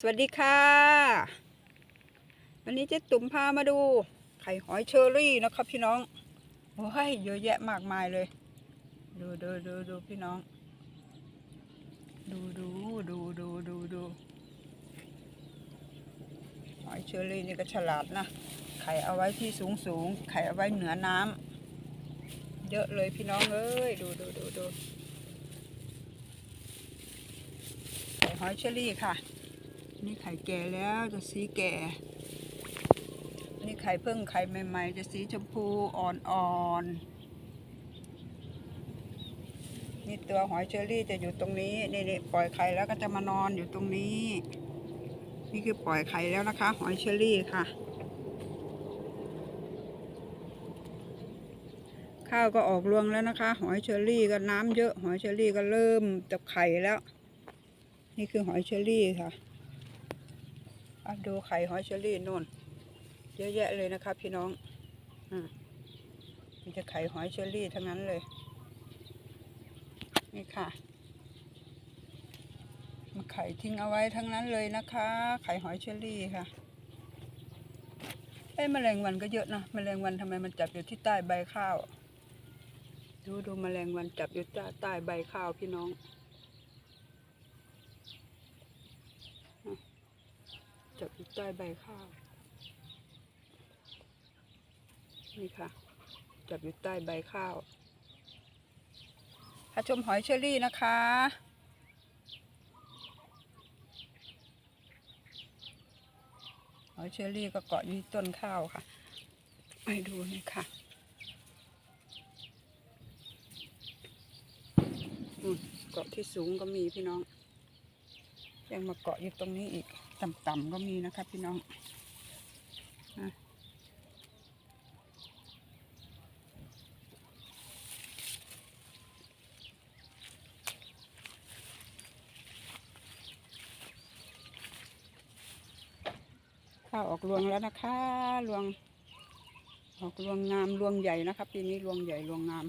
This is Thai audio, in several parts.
สวัสดีค่ะ วันนี้เจ๊ตุ่มพามาดู ไข่หอยเชอรี่นะครับ พี่น้องโอ้ยเยอะแยะมากมายเลย ดูดูดูดูพี่น้อง ดูดูดูดูดูดูหอยเชอรี่นี่ก็ฉลาดนะ ไข่เอาไว้ที่สูงสูงไข่เอาไว้เหนือน้ำเยอะเลยพี่น้องเอ้ยดูดูดูดูไข่หอยเชอรี่ค่ะ นี่ไข่แก่แล้วจะสีแก่ นี่ไข่เพิ่งไข่ใหม่ ๆ จะสีชมพูอ่อนๆ นี่ตัวหอยเชอรี่จะอยู่ตรงนี้นี่นี่ปล่อยไข่แล้วก็จะมานอนอยู่ตรงนี้ นี่คือปล่อยไข่แล้วนะคะ หอยเชอรี่ค่ะ ข้าวก็ออกรวงแล้วนะคะ หอยเชอรี่ก็น้ำเยอะ หอยเชอรี่ก็เริ่มจะไข่แล้ว นี่คือหอยเชอรี่ค่ะ ดูไข่หอยเชอรี่นู่น เยอะแยะเลยนะคะพี่น้องอมีแต่ไข่หอยเชอรี่ทั้งนั้นเลย นี่ค่ะมาไข่ทิ้งเอาไว้ทั้งนั้นเลยนะคะ ไข่หอยเชอรี่ค่ะเอ้แมลงวันก็เยอะนะแมลงวันทำไมมันจับอยู่ที่ใต้ใบข้าว ดูดูแมลงวันจับอยู่ใต้ใบข้าวพี่น้อง จับอยู่ ใต้ใบข้าว นี่ค่ะ จับอยู่ใต้ใบข้าวถ้าชมหอยเชอรี่นะคะ หอยเชอรี่ก็เกาะอยู่ที่ต้นข้าวค่ะให้ดูนี่ค่ะอืมเกาะที่สูงก็มีพี่น้อง ยังมาเกาะอยู่ตรงนี้อีก ต่ำๆก็มีนะคะพี่น้องข้าวออกรวงแล้วนะคะรวงออกรวงงามรวงใหญ่นะคะปีนี้รวงใหญ่รวงงาม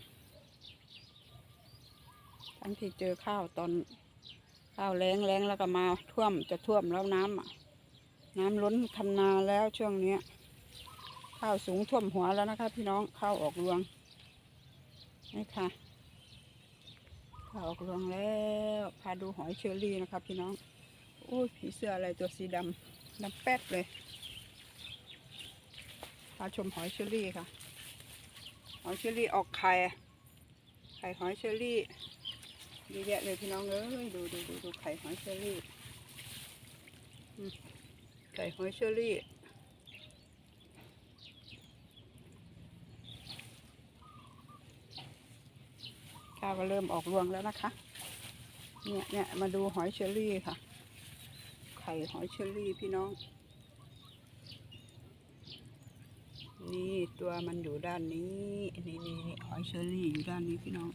ทั้งที่เจอข้าวตอน ข้าวแรงแรงแล้วก็มาท่วมจะท่วมแล้วน้ำอะ น้ำล้นคันาแล้วช่วงนี้ข้าวสูงท่วมหัวแล้วนะคะ พี่น้องข้าวออกรวงนี่ค่ะข้าวออกรวงแล้วพาดูหอยเชอรี่นะคะ พี่น้องโอ้ยผีเสื้ออะไรตัวสีดำดำแป๊ดเลยพาชมหอยเชอรี่ค่ะ หอยเชอรี่ออกไข่ไข่หอยเชอรี่ เยอะแยะเลยพี่น้องเอ้ยดูดูดูดูไข่หอยเชอรี่ไข่หอยเชอรี่ข้าวก็เริ่มออกรวงแล้วนะคะ เนี่ยเนี่ยมาดูหอยเชอรี่ค่ะ ไข่หอยเชอรี่พี่น้อง นี่ตัวมันอยู่ด้านนี้ นี่นี่นี่หอยเชอรี่อยู่ด้านนี้พี่น้อง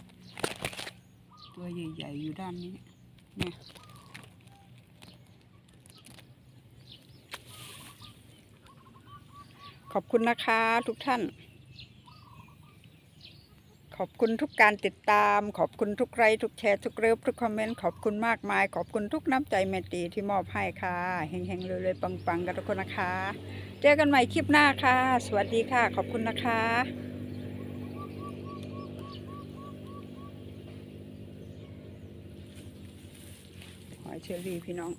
ตัวใหญ่ๆอยู่ด้านนี้เนี่ยขอบคุณนะคะทุกท่าน ขอบคุณทุกการติดตาม ขอบคุณทุกไลค์ทุกแชร์ทุกเลิฟทุกคอมเมนต์ ขอบคุณมากมาย ขอบคุณทุกน้ำใจเมตีที่มอบให้ค่ะเฮงๆเลยๆปังๆ กันทุกคนนะคะ เจอกันใหม่คลิปหน้าค่ะ สวัสดีค่ะ ขอบคุณนะคะ อยเชอรี่พี่น้อง